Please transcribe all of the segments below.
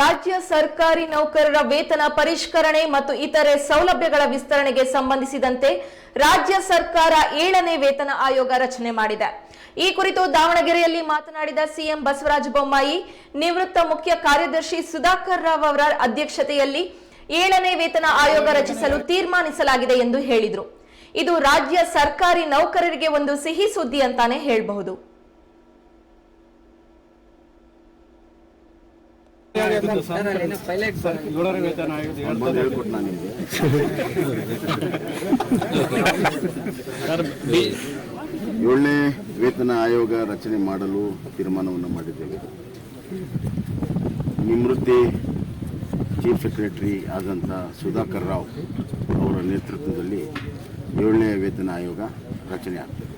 ರಾಜ್ಯ ಸರ್ಕಾರಿ ನೌಕರರ ವೇತನ ಪರಿಷ್ಕರಣೆ ಮತ್ತು ಇತರೆ ಸೌಲಭ್ಯಗಳ ವಿಸ್ತರಣೆಗೆ ಸಂಬಂಧಿಸಿದಂತೆ ರಾಜ್ಯ ಸರ್ಕಾರ ಏಳನೇ ವೇತನ ಆಯೋಗ ರಚನೆ ಮಾಡಿದೆ. ಈ ಕುರಿತು ದಾವಣಗೆರೆಯಲ್ಲಿ ಮಾತನಾಡಿದ ಸಿಎಂ ಬಸವರಾಜ ಬೊಮ್ಮಾಯಿ, ನಿವೃತ್ತ ಮುಖ್ಯ ಕಾರ್ಯದರ್ಶಿ ಸುಧಾಕರ್ ರಾವ್ ಅವರ ಅಧ್ಯಕ್ಷತೆಯಲ್ಲಿ ಏಳನೇ ವೇತನ ಆಯೋಗ ರಚಿಸಲು ತೀರ್ಮಾನಿಸಲಾಗಿದೆ ಎಂದು ಹೇಳಿದರು. ಇದು ರಾಜ್ಯ ಸರ್ಕಾರಿ ನೌಕರರಿಗೆ ಒಂದು ಸಿಹಿ ಸುದ್ದಿ ಅಂತಾನೆ ಹೇಳಬಹುದು. ಏಳರ ವೇತನ ಏಳನೇ ವೇತನ ಆಯೋಗ ರಚನೆ ಮಾಡಲು ತೀರ್ಮಾನವನ್ನು ಮಾಡಿದ್ದೇವೆ. ನಿವೃತ್ತಿ ಚೀಫ್ ಸೆಕ್ರೆಟರಿ ಆದಂಥ ಸುಧಾಕರ್ ರಾವ್ ಅವರ ನೇತೃತ್ವದಲ್ಲಿ ಏಳನೇ ವೇತನ ಆಯೋಗ ರಚನೆ ಆಗ್ತದೆ.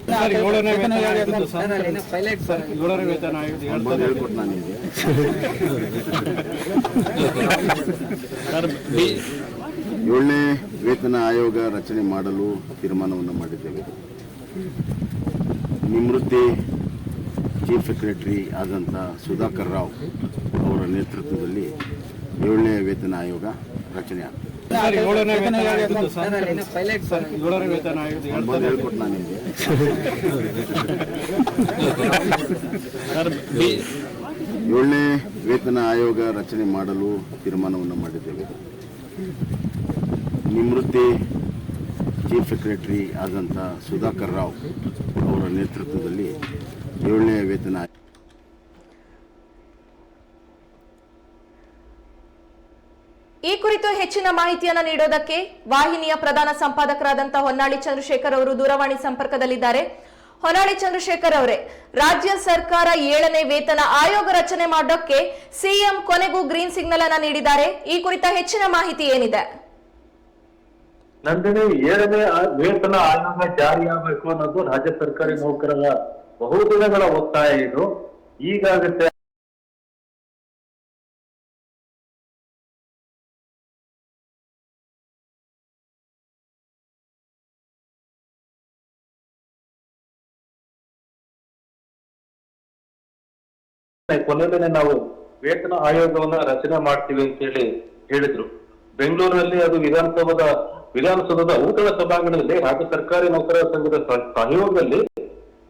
ಏಳನೇ ವೇತನ ಆಯೋಗ ರಚನೆ ಮಾಡಲು ತೀರ್ಮಾನವನ್ನು ಮಾಡಿದ್ದೇವೆ. ನಿವೃತ್ತಿ ಚೀಫ್ ಸೆಕ್ರೆಟರಿ ಆದಂಥ ಸುಧಾಕರ್ ರಾವ್ ಅವರ ನೇತೃತ್ವದಲ್ಲಿ ಏಳನೇ ವೇತನ ಆಯೋಗ ರಚನೆ ಆಗ್ತದೆ. ಏಳನೇ ವೇತನ ಆಯೋಗ ರಚನೆ ಮಾಡಲು ತೀರ್ಮಾನವನ್ನು ಮಾಡಿದ್ದೇವೆ. ನಿವೃತ್ತಿ ಚೀಫ್ ಸೆಕ್ರೆಟರಿ ಆದಂಥ ಸುಧಾಕರ್ ರಾವ್ ಅವರ ನೇತೃತ್ವದಲ್ಲಿ ಏಳನೇ ವೇತನ ಈ ಕುರಿತು ಹೆಚ್ಚಿನ ಮಾಹಿತಿಯನ್ನು ನೀಡೋದಕ್ಕೆ ವಾಹಿನಿಯ ಪ್ರಧಾನ ಸಂಪಾದಕರಾದಂತಹ ಹೊನ್ನಾಳಿ ಚಂದ್ರಶೇಖರ್ ಅವರು ದೂರವಾಣಿ ಸಂಪರ್ಕದಲ್ಲಿದ್ದಾರೆ. ಹೊನ್ನಾಳಿ ಚಂದ್ರಶೇಖರ್ ಅವರೇ, ರಾಜ್ಯ ಸರ್ಕಾರ ಏಳನೇ ವೇತನ ಆಯೋಗ ರಚನೆ ಮಾಡೋಕ್ಕೆ ಸಿಎಂ ಕೊನೆಗೂ ಗ್ರೀನ್ ಸಿಗ್ನಲ್ ಅನ್ನ ನೀಡಿದ್ದಾರೆ. ಈ ಕುರಿತ ಹೆಚ್ಚಿನ ಮಾಹಿತಿ ಏನಿದೆ? ನಂದಿನಿ, ಏಳನೇ ವೇತನ ಆಯೋಗ ಜಾರಿಯಾಗಬೇಕು ಅನ್ನೋದು ರಾಜ್ಯ ಸರ್ಕಾರಿ ನೌಕರರ ಬಹುದಿನಗಳ ಒತ್ತಾಯ ಇದು. ಈಗಾಗುತ್ತೆ ಕೊನೆಯಲ್ಲಿ ನಾವು ವೇತನ ಆಯೋಗವನ್ನ ರಚನೆ ಮಾಡ್ತೀವಿ ಅಂತ ಹೇಳಿ ಹೇಳಿದ್ರು. ಬೆಂಗಳೂರಿನಲ್ಲಿ ಅದು ವಿಧಾನಸೌಧದ ವಿಧಾನಸೌಧದ ಊಟದ ಸಭಾಂಗಣದಲ್ಲಿ ರಾಜ್ಯ ಸರ್ಕಾರಿ ನೌಕರರ ಸಂಘದ ಸಹಯೋಗದಲ್ಲಿ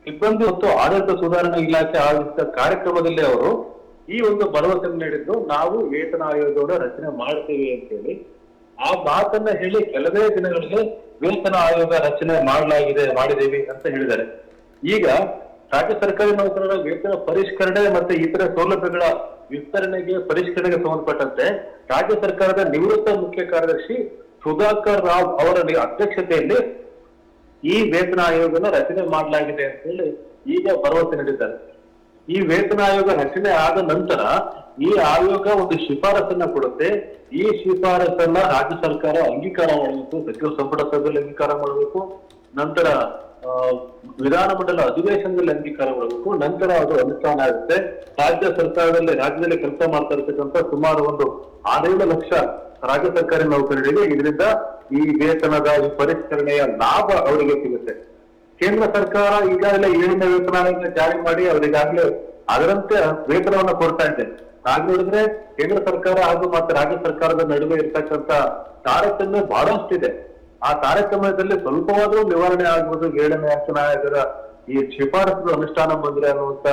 ಸಿಬ್ಬಂದಿ ಮತ್ತು ಆಡಳಿತ ಸುಧಾರಣಾ ಇಲಾಖೆ ಆಯೋಜಿಸಿದ ಕಾರ್ಯಕ್ರಮದಲ್ಲಿ ಅವರು ಈ ಒಂದು ಭರವಸೆ ನೀಡಿದ್ದು, ನಾವು ವೇತನ ಆಯೋಗವನ್ನು ರಚನೆ ಮಾಡ್ತೀವಿ ಅಂತ ಹೇಳಿ. ಆ ಮಾತನ್ನ ಹೇಳಿ ಕೆಲವೇ ದಿನಗಳಿಗೆ ವೇತನ ಆಯೋಗ ರಚನೆ ಮಾಡಲಾಗಿದೆ, ಮಾಡಿದ್ದೀವಿ ಅಂತ ಹೇಳಿದ್ದಾರೆ. ಈಗ ರಾಜ್ಯ ಸರ್ಕಾರಿ ನೌಕರರ ವೇತನ ಪರಿಷ್ಕರಣೆ ಮತ್ತೆ ಇತರ ಸೌಲಭ್ಯಗಳ ವಿಸ್ತರಣೆಗೆ ಪರಿಷ್ಕರಣೆಗೆ ಸಂಬಂಧಪಟ್ಟಂತೆ ರಾಜ್ಯ ಸರ್ಕಾರದ ನಿವೃತ್ತ ಮುಖ್ಯ ಕಾರ್ಯದರ್ಶಿ ಸುಧಾಕರ್ ರಾವ್ ಅವರ ಅಧ್ಯಕ್ಷತೆಯಲ್ಲಿ ಈ ವೇತನ ಆಯೋಗನ ರಚನೆ ಮಾಡಲಾಗಿದೆ ಅಂತ ಹೇಳಿ ಈಗ ಭರವಸೆ ನೀಡಿದ್ದಾರೆ. ಈ ವೇತನ ಆಯೋಗ ರಚನೆ ಆದ ನಂತರ ಈ ಆಯೋಗ ಒಂದು ಶಿಫಾರಸನ್ನ ಕೊಡುತ್ತೆ. ಈ ಶಿಫಾರಸನ್ನ ರಾಜ್ಯ ಸರ್ಕಾರ ಅಂಗೀಕಾರ ಮಾಡಬೇಕು, ಸಚಿವ ಸಂಪುಟ ಸಭೆಯಲ್ಲಿ ಅಂಗೀಕಾರ ಮಾಡಬೇಕು. ನಂತರ ವಿಧಾನಮಂಡಲ ಅಧಿವೇಶನದಲ್ಲಿ ಅಂಗೀಕಾರ ಮಾಡಬೇಕು ನಂತರ ಅದು ಅನುಷ್ಠಾನ ಆಗುತ್ತೆ. ರಾಜ್ಯ ಸರ್ಕಾರದಲ್ಲಿ, ರಾಜ್ಯದಲ್ಲಿ ಕೆಲಸ ಮಾಡ್ತಾ ಇರ್ತಕ್ಕಂಥ ಸುಮಾರು ಒಂದು ಆರೇಳು ಲಕ್ಷ ರಾಜ್ಯ ಸರ್ಕಾರಿ ನೌಕರರಿಗೆ ಇದರಿಂದ ಈ ವೇತನದ ಈ ಪರಿಷ್ಕರಣೆಯ ಲಾಭ ಅವರಿಗೆ ಸಿಗುತ್ತೆ. ಕೇಂದ್ರ ಸರ್ಕಾರ ಈಗಾಗಲೇ ಏಳಿನ ವೇತನ ಜಾರಿ ಮಾಡಿ ಅವರಿಗಾಗಲೇ ಅದರಂತೆ ವೇತನವನ್ನು ಕೊಡ್ತಾ ಇದೆ. ಹಾಗೆ ನೋಡಿದ್ರೆ ಕೇಂದ್ರ ಸರ್ಕಾರ ಹಾಗೂ ಮತ್ತೆ ರಾಜ್ಯ ಸರ್ಕಾರದ ನಡುವೆ ಇರ್ತಕ್ಕಂತ ತಾರತಮ್ಯ ಬಹಳಷ್ಟಿದೆ. ಆ ಕಾರ್ಯಕ್ರಮದಲ್ಲಿ ಸ್ವಲ್ಪವಾದರೂ ನಿವಾರಣೆ ಆಗ್ಬೋದು. ಏಳನೇ ವೇತನ ಈ ಶಿಫಾರಸು ಅನುಷ್ಠಾನ ಬಂದ್ರೆ ಅನ್ನುವಂತ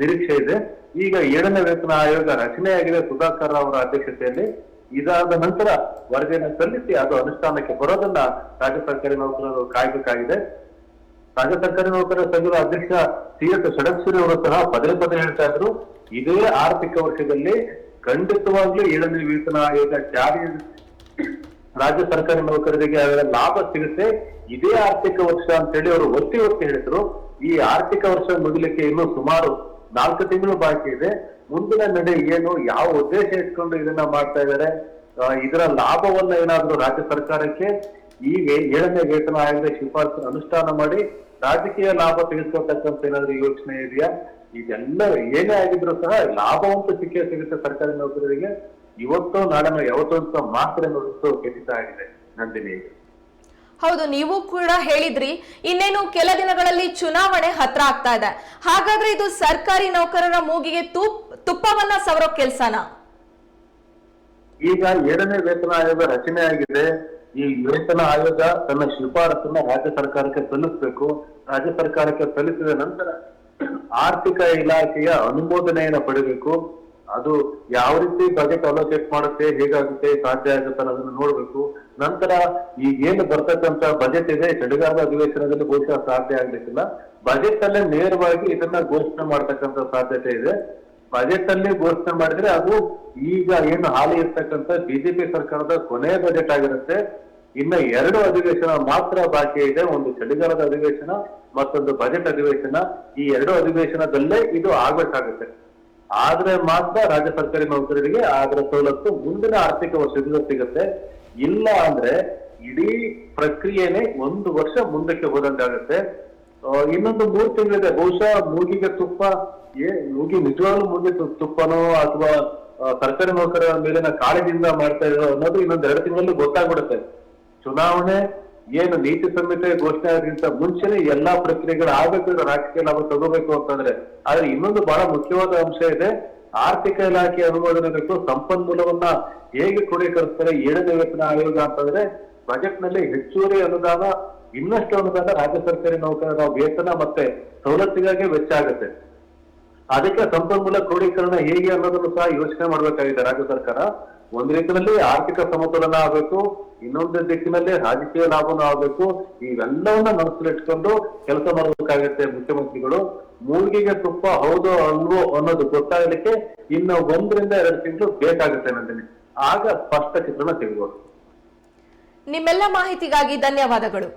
ನಿರೀಕ್ಷೆ ಇದೆ. ಈಗ ಏಳನೇ ವೇತನ ಆಯೋಗ ರಚನೆಯಾಗಿದೆ ಸುಧಾಕರ್ ಅವರ ಅಧ್ಯಕ್ಷತೆಯಲ್ಲಿ. ಇದಾದ ನಂತರ ವರದಿಯನ್ನು ಸಲ್ಲಿಸಿ ಅದು ಅನುಷ್ಠಾನಕ್ಕೆ ಬರೋದನ್ನ ರಾಜ್ಯ ಸರ್ಕಾರಿ ನೌಕರರು ಕಾಯ್ಬೇಕಾಗಿದೆ. ರಾಜ್ಯ ಸರ್ಕಾರಿ ನೌಕರರ ಸಂಘದ ಅಧ್ಯಕ್ಷ ಸಿ ಎಸ್ ಷಡಕ್ಷರಿ ಅವರು ಸಹ ಪದೇ ಪದೇ ಹೇಳ್ತಾ ಇದ್ರು. ಇದೇ ಆರ್ಥಿಕ ವರ್ಷದಲ್ಲಿ ಖಂಡಿತವಾಗ್ಲೂ ಏಳನೇ ವೇತನ ಆಯೋಗ ಜಾರಿ ರಾಜ್ಯ ಸರ್ಕಾರಿ ನೌಕರರಿಗೆ ಅದರ ಲಾಭ ಸಿಗುತ್ತೆ. ಇದೇ ಆರ್ಥಿಕ ವರ್ಷ ಅಂತ ಹೇಳಿ ಅವರು ಒತ್ತಿ ಒತ್ತಿ ಹೇಳಿದ್ರು. ಈ ಆರ್ಥಿಕ ವರ್ಷ ಮುಗಿಲಿಕ್ಕೆ ಇನ್ನೂ ಸುಮಾರು ನಾಲ್ಕು ತಿಂಗಳು ಬಾಕಿ ಇದೆ. ಮುಂದಿನ ನಡೆ ಏನು? ಯಾವ ಉದ್ದೇಶ ಇಟ್ಕೊಂಡು ಇದನ್ನ ಮಾಡ್ತಾ ಇದ್ದಾರೆ? ಇದರ ಲಾಭವನ್ನ ಏನಾದ್ರೂ ರಾಜ್ಯ ಸರ್ಕಾರಕ್ಕೆ ಈ ಏಳನೇ ವೇತನ ಆಯೋಗದ ಶಿಫಾರಸು ಅನುಷ್ಠಾನ ಮಾಡಿ ರಾಜಕೀಯ ಲಾಭ ತೆಗೆದುಕೊಳ್ತಕ್ಕಂಥ ಏನಾದ್ರು ಯೋಚನೆ ಇದೆಯಾ? ಇದೆಲ್ಲ ಏನೇ ಆಗಿದ್ರು ಸಹ ಲಾಭವಂತೂ ಸಿಕ್ಕೇ ಸಿಗುತ್ತೆ ಸರ್ಕಾರಿ ನೌಕರರಿಗೆ. ಇವತ್ತು ನಾಡನ್ನು ಯಾವತ್ತೋ ಅಂತ ಮಾತ್ರ ಖಚಿತ ಆಗಿದೆ ನಂದಿನಿ. ಹೌದು ನೀವು ಕೂಡ ಹೇಳಿದ್ರಿ ಇನ್ನೇನು ಕೆಲ ದಿನಗಳಲ್ಲಿ ಚುನಾವಣೆ ಹತ್ರ ಆಗ್ತಾ ಇದೆ. ಹಾಗಾದ್ರೆ ಇದು ಸರ್ಕಾರಿ ನೌಕರರ ಮೂಗಿಗೆ ತುಪ್ ತುಪ್ಪವನ್ನ ಸವರೋ ಕೆಲ್ಸನ? ಈಗ ಎರಡನೇ ವೇತನ ಆಯೋಗ ರಚನೆ ಆಗಿದೆ. ಈ ವೇತನ ಆಯೋಗ ತನ್ನ ಶಿಫಾರಸನ್ನ ರಾಜ್ಯ ಸರ್ಕಾರಕ್ಕೆ ಸಲ್ಲಿಸಬೇಕು. ರಾಜ್ಯ ಸರ್ಕಾರಕ್ಕೆ ಸಲ್ಲಿಸಿದ ನಂತರ ಆರ್ಥಿಕ ಇಲಾಖೆಯ ಅನುಮೋದನೆಯನ್ನ ಪಡಿಬೇಕು. ಅದು ಯಾವ ರೀತಿ ಬಜೆಟ್ ಅಲೋಕೇಟ್ ಮಾಡುತ್ತೆ, ಹೇಗಾಗುತ್ತೆ, ಸಾಧ್ಯ ಆಗುತ್ತೆ ಅನ್ನೋದನ್ನ ನೋಡ್ಬೇಕು. ನಂತರ ಈ ಏನು ಬರ್ತಕ್ಕಂತ ಬಜೆಟ್ ಇದೆ ಚಳಿಗಾಲದ ಅಧಿವೇಶನದಲ್ಲಿ ಬಹುಶಃ ಸಾಧ್ಯ ಆಗ್ಲಿಕ್ಕಿಲ್ಲ. ಬಜೆಟ್ ಅಲ್ಲೇ ನೇರವಾಗಿ ಇದನ್ನ ಘೋಷಣೆ ಮಾಡ್ತಕ್ಕಂತ ಸಾಧ್ಯತೆ ಇದೆ. ಬಜೆಟ್ ಅಲ್ಲಿ ಘೋಷಣೆ ಮಾಡಿದ್ರೆ ಅದು ಈಗ ಏನು ಹಾಲಿ ಇರ್ತಕ್ಕಂಥ ಬಿಜೆಪಿ ಸರ್ಕಾರದ ಕೊನೆಯ ಬಜೆಟ್ ಆಗಿರುತ್ತೆ. ಇನ್ನ ಎರಡು ಅಧಿವೇಶನ ಮಾತ್ರ ಬಾಕಿ ಇದೆ. ಒಂದು ಚಳಿಗಾಲದ ಅಧಿವೇಶನ, ಮತ್ತೊಂದು ಬಜೆಟ್ ಅಧಿವೇಶನ. ಈ ಎರಡು ಅಧಿವೇಶನದಲ್ಲೇ ಇದು ಆಗ್ಬೇಕಾಗುತ್ತೆ. ಆದ್ರೆ ಮಾತ್ರ ರಾಜ್ಯ ಸರ್ಕಾರಿ ನೌಕರರಿಗೆ ಅದರ ಸವಲತ್ತು ಮುಂದಿನ ಆರ್ಥಿಕ ವರ್ಷದಿಂದ ಸಿಗುತ್ತೆ. ಇಲ್ಲ ಅಂದ್ರೆ ಇಡೀ ಪ್ರಕ್ರಿಯೆನೆ ಒಂದು ವರ್ಷ ಮುಂದಕ್ಕೆ ಹೋದಂತೆ ಆ, ಇನ್ನೊಂದು ಮೂರು ತಿಂಗಳಿದೆ. ಬಹುಶಃ ಮೂಗಿಗೆ ತುಪ್ಪ ಏ ಮೂಗಿ ನಿಜವಾಗ್ಲೂ ಮೂಗಿ ತುಪ್ಪನೋ ಅಥವಾ ಸರ್ಕಾರಿ ನೌಕರರ ಮೇಲಿನ ಕಾಳಜಿಯಿಂದ ಮಾಡ್ತಾ ಇರೋ ಅನ್ನೋದು ಇನ್ನೊಂದ್ ಎರಡು ತಿಂಗಳಲ್ಲಿ ಗೊತ್ತಾಗ್ಬಿಡುತ್ತೆ. ಚುನಾವಣೆ ಏನು ನೀತಿ ಸಂಹಿತೆ ಘೋಷಣೆ ಆಗೋದ್ಕಿಂತ ಮುಂಚೆನೆ ಎಲ್ಲಾ ಪ್ರಕ್ರಿಯೆಗಳು ಆಗಬೇಕು ರಾಜಕೀಯ ಲಾಭ ತಗೋಬೇಕು ಅಂತಂದ್ರೆ, ಆದ್ರೆ ಇನ್ನೊಂದು ಬಹಳ ಮುಖ್ಯವಾದ ಅಂಶ ಇದೆ, ಆರ್ಥಿಕ ಇಲಾಖೆ ಅನುಮೋದನೆ ಬೇಕು, ಸಂಪನ್ಮೂಲವನ್ನ ಹೇಗೆ ಕ್ರೋಢೀಕರಿಸ್ತಾರೆ, ಏಳನೇ ವೇತನ ಆಯೋಗ ಅಂತಂದ್ರೆ ಬಜೆಟ್ನಲ್ಲಿ ಹೆಚ್ಚುವರಿ ಅನುದಾನ, ಇನ್ನಷ್ಟು ಅನುದಾನ ರಾಜ್ಯ ಸರ್ಕಾರಿ ನೌಕರರ ವೇತನ ಮತ್ತೆ ಸವಲತ್ತಿಗಾಗಿ ವೆಚ್ಚ ಆಗುತ್ತೆ. ಅದಕ್ಕೆ ಸಂಪನ್ಮೂಲ ಕ್ರೋಢೀಕರಣ ಹೇಗೆ ಅನ್ನೋದನ್ನು ಸಹ ಯೋಚನೆ ಮಾಡಬೇಕಾಗಿದೆ ರಾಜ್ಯ ಸರ್ಕಾರ. ಒಂದ್ ರೀತಿಯಲ್ಲಿ ಆರ್ಥಿಕ ಸಮತೋಲನ ಆಗಬೇಕು, ಇನ್ನೊಂದು ದಿಕ್ಕಿನಲ್ಲಿ ರಾಜಕೀಯ ಲಾಭನೂ ಆಗಬೇಕು. ಇವೆಲ್ಲವನ್ನ ಮನಸ್ಸಲ್ಲಿಟ್ಕೊಂಡು ಕೆಲಸ ಮಾಡಬೇಕಾಗುತ್ತೆ ಮುಖ್ಯಮಂತ್ರಿಗಳು. ಮೂಲಿಗೆಗೆ ತುಪ್ಪ ಹೌದೋ ಅಲ್ವೋ ಅನ್ನೋದು ಗೊತ್ತಾಗಲಿಕ್ಕೆ ಇನ್ನು ಒಂದರಿಂದ ಎರಡು ತಿಂಗಳು ಬೇಕಾಗುತ್ತೆ ನಂದಿನಿ. ಆಗ ಸ್ಪಷ್ಟ ಚಿತ್ರಣ ಸಿಗ್ಬೋದು. ನಿಮ್ಮೆಲ್ಲ ಮಾಹಿತಿಗಾಗಿ ಧನ್ಯವಾದಗಳು.